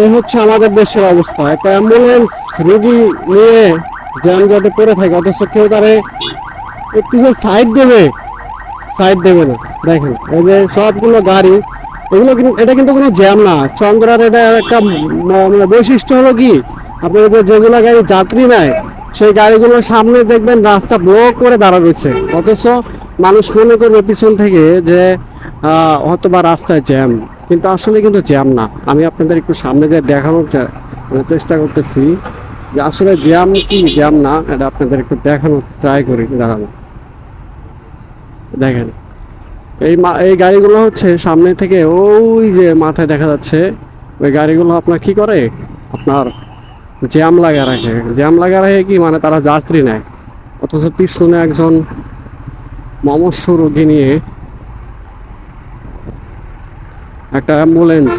এই হচ্ছে আমাদের দেশের অবস্থা। একটা অ্যাম্বুলেন্স রুগী নিয়ে যানজটে পড়ে থাকে, অথচ কেউ তারে একটু সাইড দেবে সাইড দেবে না। দেখেন, এই যে সবগুলো গাড়ি, এগুলো কিন্তু, এটা কিন্তু কোনো জ্যাম না। চন্দ্রার এটা একটা মানে বৈশিষ্ট্য হলো কি? আপনাদের যেগুলো গাড়ি যাত্রী নেয়, সেই গাড়িগুলোর সামনে দেখবেন রাস্তা ব্লক করে দাঁড়া রয়েছে। অথচ মানুষ মনে করবে পিছন থেকে যে হয়তো বা রাস্তায় জ্যাম, কিন্তু আসলে কিন্তু জ্যাম না। আমি আপনাদের একটু সামনে দিয়ে দেখানোর মানে চেষ্টা করতেছি যে আসলে জ্যাম কি? জ্যাম না, এটা আপনাদের একটু দেখানোর ট্রাই করি, দেখানো। দেখেন, এই এই গাড়িগুলো হচ্ছে সামনে থেকে ওই যে মাথায় দেখা যাচ্ছে, ওই গাড়িগুলো আপনার কি করে? আপনার জ্যাম লাগা রাখে। জ্যাম লাগা রাখে কি? মানে তারা যাত্রী নেয়। অথচ পিছনে একজন মমস্য রোগী নিয়ে একটা অ্যাম্বুলেন্স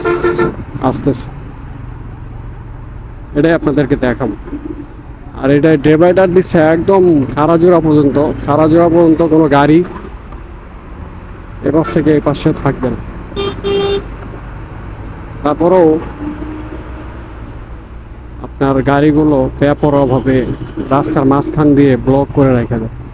আসতেছে। এটাই আপনাদেরকে দেখাবো। আর এটা ডিভাইডার দিচ্ছে একদম খারাজোড়া পর্যন্ত। খারাজোড়া পর্যন্ত কোনো গাড়ি এপাশ থেকে এই পাশে থাকবে না। তারপরেও আপনার গাড়িগুলো বেপরোয়াভাবে রাস্তার মাঝখান দিয়ে ব্লক করে রেখে দেয়।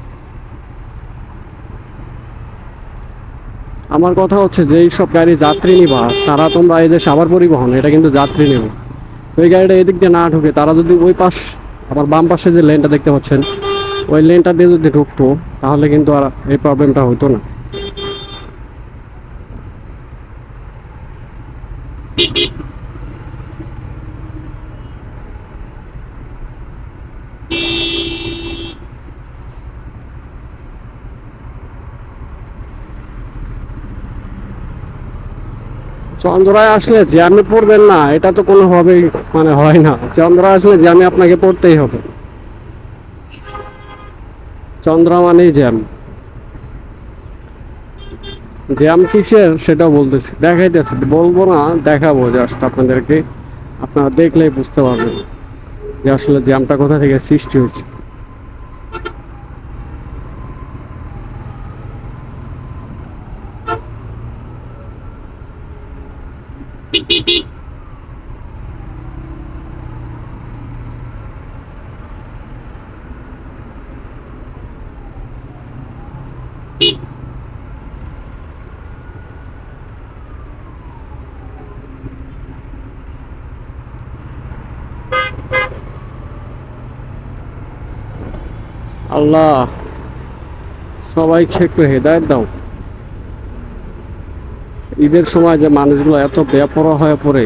আমার কথা হচ্ছে যে সব গাড়ি যাত্রী নিবা, তারা তোমরা এই যে সাবার পরিবহন, এটা কিন্তু যাত্রী নেবে ওই গাড়িটা এদিক দিয়ে না ঢুকে, তারা যদি ওই পাশ আমার বাম পাশে যে লেনটা দেখতে পাচ্ছেন, ওই লেনটা দিয়ে যদি ঢুকতো, তাহলে কিন্তু আর এই প্রবলেমটা হতো না। চন্দ্রায় আসলে জ্যামে পড়বেন না, এটা তো কোনোভাবেই মানে হয় না। চন্দ্রায় আসলে জ্যামে আপনাকে পড়তেই হবে। চন্দ্রা মানেই জ্যাম। জ্যাম কিসের সেটাও বলতেছি, দেখাইতেছি। বলব না, দেখাবো জাস্ট আপনাদেরকে। আপনারা দেখলেই বুঝতে পারবেন যে আসলে জ্যামটা কোথা থেকে সৃষ্টি হয়েছে। আল্লাহ সবাইকে একটু হেদায়ত দাও। ঈদের সময় যে মানুষগুলো এত বেপরোয়া হয়ে পড়ে,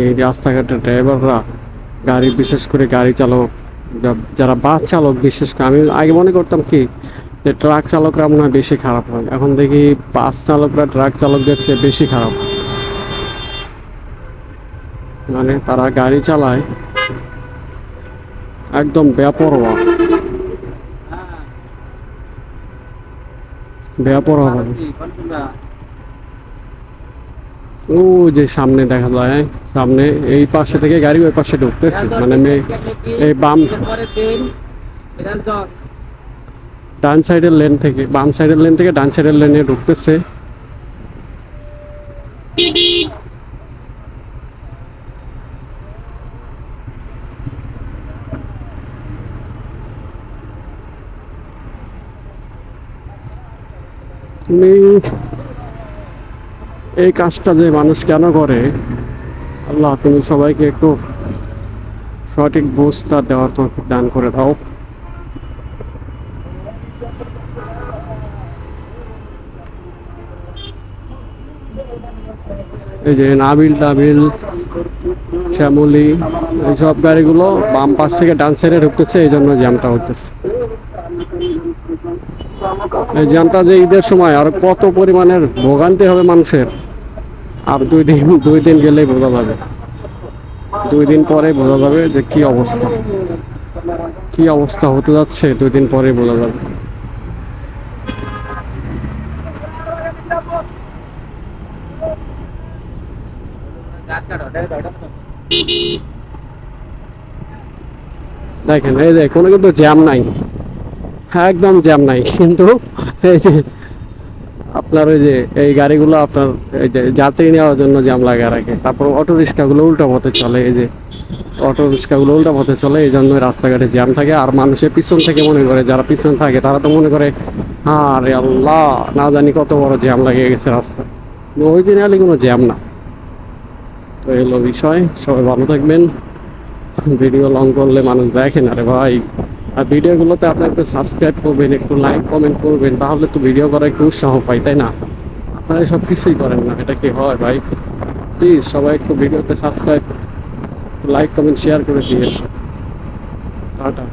এই রাস্তাঘাটের ড্রাইভাররা গাড়ি বিশেষ করে গাড়ি চালক যারা বাস চালক বিশেষ করে, আমি আগে মনে করতাম কি যে ট্রাক চালকরা মনে হয় বেশি খারাপ হয়। এখন দেখি বাস চালকরা ট্রাক চালকদের চেয়ে বেশি খারাপ। মানে তারা গাড়ি চালায় একদম বেপরোয়া। বেপরোয়া ও যে সামনে দেখা যায় সামনে এই পাশে থেকে গাড়ি ওই পাশে ঢুকতেছে। মানে মে এই বাম ডান সাইডের লেন থেকে, বাম সাইডের লেন থেকে ডান সাইডের লেনে ঢুকতেছে। তুমি এই কাজটা যে মানুষ কেন করে, আল্লাহ তুমি সবাইকে একটু সঠিক বুঝটা দেওয়ার তোমাকে দান করে দাও। এই যে নাবিল টাবিল, শ্যামলি এইসব গাড়িগুলো বাম পাশ থেকে ডান সাইডে ঢুকতেছে, এই জন্য জ্যামটা হতেছে জ্যামটা যে ঈদের সময় আর কত পরিমাণের ভোগান্তি হবে মানুষের? আর দুই দিন দুই দিন গেলেই বোঝা যাবে। দুই দিন পরে বোঝা যাবে যে কি অবস্থা। কি অবস্থা হতে যাচ্ছে, দুই দিন পরে বোঝা যাবে। দেখেন, এই যে কোনো কিন্তু জ্যাম নাই। একদম জ্যাম নাই। কিন্তু এই যে আপনার ওই যে এই গাড়িগুলো আপনার এই যে যাত্রী নেওয়ার জন্য জ্যাম লাগা রাখে তারপর অটো রিক্সাগুলো উল্টো পথে চলে, এই যে অটো রিক্সাগুলো উল্টো পথে চলে, এই জন্য রাস্তাঘাটে জ্যাম থাকে। আর মানুষের পিছন থেকে মনে করে, যারা পিছন থাকে, তারা তো মনে করে হ্যাঁ রে আল্লাহ, না জানি কত বড় জ্যাম লাগিয়ে গেছে রাস্তা। ওই অরিজিনালি কোনো জ্যাম না। তো এই হলো বিষয়, সবাই ভালো থাকবেন। ভিডিও লং করলে মানুষ দেখে না রে ভাই। আর ভিডিওগুলোতে আপনি একটু সাবস্ক্রাইব করবেন, একটু লাইক কমেন্ট করবেন, তাহলে তো ভিডিও করার একটু উৎসাহ পাই, তাই না? আপনারা সব কিছুই করেন না, এটা কি হয় ভাই? প্লিজ সবাই একটু ভিডিওতে সাবস্ক্রাইব লাইক কমেন্ট শেয়ার করে দিয়ে টাটা।